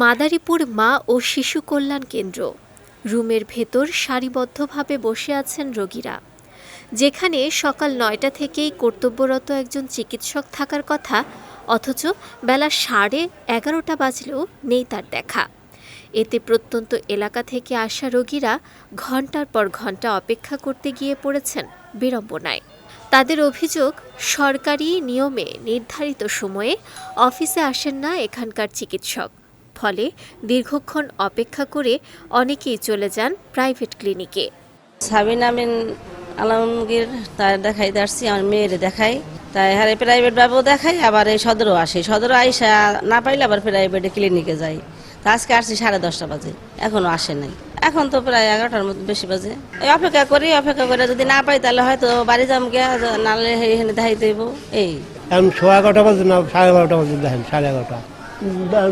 মাদারীপুর মা ও শিশু কল্যাণ কেন্দ্র। রুমের ভেতর সারিবদ্ধভাবে বসে আছেন রোগীরা। যেখানে সকাল নয়টা থেকেই কর্তব্যরত একজন চিকিৎসক থাকার কথা, অথচ বেলা সাড়ে এগারোটা বাজলেও নেই তার দেখা। এতে প্রত্যন্ত এলাকা থেকে আসা রোগীরা ঘণ্টার পর ঘণ্টা অপেক্ষা করতে গিয়ে পড়েছেন বিড়ম্বনায়। তাদের অভিযোগ, সরকারি নিয়মে নির্ধারিত সময়ে অফিসে আসেন না এখানকার চিকিৎসক। ফলে দীর্ঘক্ষণ অপেক্ষা করে অনেকেই চলে যান প্রাইভেট ক্লিনিকে। সাবিনা মিন আলমগীর তার দেখাইতে আসছি আমার মেয়েরে দেখাই। তাই হারে প্রাইভেট বাবু দেখাই আবার এই সদরও আসে। সদরও আইসা না পাইলে আবার প্রাইভেটে ক্লিনিকে যাই তা আজকে আসছি সাড়ে দশটা বাজে এখনও আসে নাই। এখন তো প্রায় এগারোটার মতো বেশি বাজে। এই অপেক্ষা করি অপেক্ষা করে যদি না পাই তাহলে হয়তো বাড়ি যাম গিয়া নাহলে এখানে দেখাইতে হইব। এই। এখন সোয়া এগারোটা বাজে না সাড়ে বারোটা বাজে দেখেন সাড়ে এগারোটা।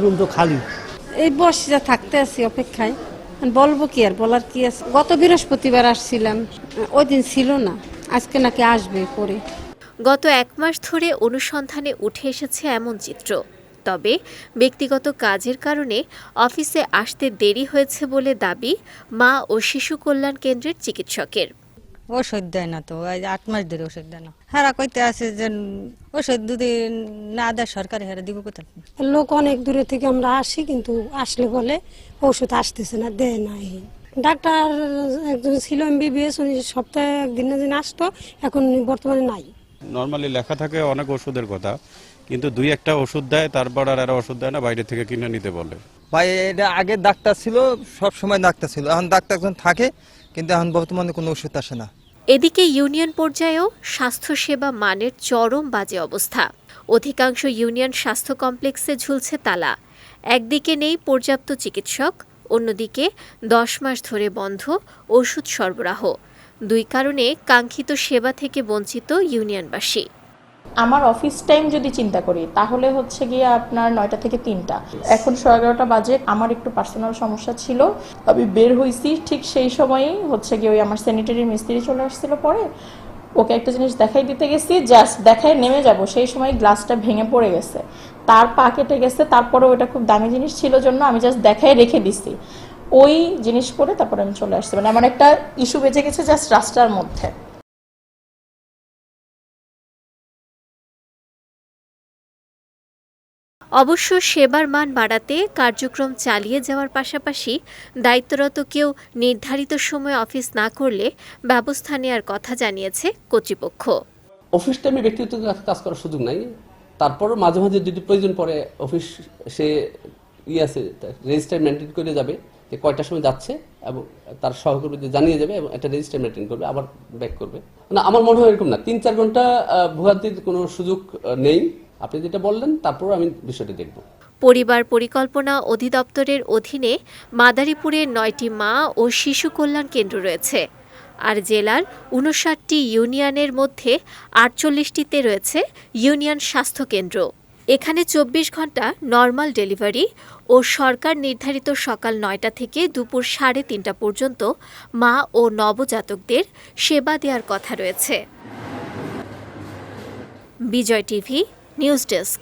রুম তো খালি। এই বসে থাকতে আছি অপেক্ষায়। বলব কি আর বলার কি আছে? গত বৃহস্পতিবার আসছিলাম। ওই দিন ছিল না আজকে নাকি আসবে পরে। গত এক মাস ধরে অনুসন্ধানে উঠে এসেছে এমন চিত্র। তবে ব্যক্তিগত কাজের কারণে অফিসে আসতে দেরি হয়েছে বলে দাবি মা ও শিশু কল্যাণ কেন্দ্রের চিকিৎসকের। ওষুধ দেয় না তো এই আট মাস ধরে ওষুধ দেয় না। হারা কইতে আছে যে ওষুধ যদি না দেয় সরকারি হারা দিব কোথায়? লোক অনেক দূরে থেকে আমরা আসি কিন্তু আসলে বলে ওষুধ আসতেছে না দেয় না এই ডাক্তার একজন ছিল এমবিবিএস উনি সপ্তাহে একদিন না দিন আসতো এখন বর্তমানে নাই। নর্মালি লেখা থাকে অনেক ওষুধের কথা কিন্তু দুই একটা ওষুধ দেয় তারপর আর এরা ওষুধ দেয় না বাইরে থেকে কিনে নিতে বলে। ভাই এটা আগে ডাক্তার ছিল সব সময় ডাক্তার ছিল। এখন ডাক্তার একজন থাকে কিন্তু এখন বর্তমানে কোনো ওষুধ আসে না। এদিকে ইউনিয়ন পর্যায়েও স্বাস্থ্যসেবা মানের চরম বাজে অবস্থা। অধিকাংশ ইউনিয়ন স্বাস্থ্য কমপ্লেক্সে ঝুলছে তালা। একদিকে নেই পর্যাপ্ত চিকিৎসক, অন্যদিকে দশ মাস ধরে বন্ধ ওষুধ সরবরাহ। দুই কারণে কাঙ্ক্ষিত সেবা থেকে বঞ্চিত ইউনিয়নবাসী। আমার অফিস টাইম যদি চিন্তা করি, তাহলে হচ্ছে গিয়ে আপনার নয়টা থেকে তিনটা। এখন সোয়া এগারোটা বাজে, আমার একটু পার্সোনাল সমস্যা ছিল। আমি বের হয়েছি ঠিক সেই সময়েই হচ্ছে গিয়ে ওই আমার স্যানিটারি মিস্ত্রি চলে আসছিল পরে। ওকে একটা জিনিস দেখাই দিতে গেছি জাস্ট দেখায় নেমে যাব। সেই সময় গ্লাসটা ভেঙে পড়ে গেছে। তার পা কেটে গেছে তারপরে ওটা খুব দামি জিনিস ছিল জন্য আমি জাস্ট দেখাই রেখে দিছি। ওই জিনিস করে তারপরে আমি চলে আসছি। মানে আমার একটা ইস্যু বেঁচে গেছে জাস্ট রাস্তার মধ্যে। অবশ্য সেবার মান বাড়াতে কার্যক্রম চালিয়ে যাওয়ার পাশাপাশি দায়িত্বরত কেউ নির্ধারিত সময়ে অফিস না করলে ব্যবস্থা নেওয়ার কথা জানিয়েছে কর্তৃপক্ষ। অফিস টাইমে ব্যক্তিগত কাজ- করার সুযোগ নাই। তারপরও মাঝে মাঝে যদি প্রয়োজন পড়ে, অফিস সে ই আছে রেজিস্টার মেনটেন করে যাবে যে কয়টার সময় যাচ্ছে এবং তার সহকর্মীদের জানিয়ে যাবে এবং একটা রেজিস্টার মেনটেন করবে, আবার ব্যাক করবে। না আমার মনে হয় এরকম না। তিন চার ঘণ্টা ভোগান্তির কোনো সুযোগ নেই। আপনি যেটা বললেন তারপরও আমি বিষয়টা দেখব। পরিবার পরিকল্পনা অধিদপ্তরের অধীনে মাদারীপুরে নয়টি মা ও শিশু কল্যাণ কেন্দ্র রয়েছে। আর জেলার উনষাটটি ইউনিয়নের মধ্যে আটচল্লিশটিতে রয়েছে ইউনিয়ন স্বাস্থ্য কেন্দ্র। এখানে চব্বিশ ঘণ্টা নর্মাল ডেলিভারি ও সরকার নির্ধারিত সকাল নয়টা থেকে দুপুর সাড়ে তিনটা পর্যন্ত মা ও নবজাতকদের সেবা দেওয়ার কথা রয়েছে। বিজয় টিভি নিউজ ডেস্ক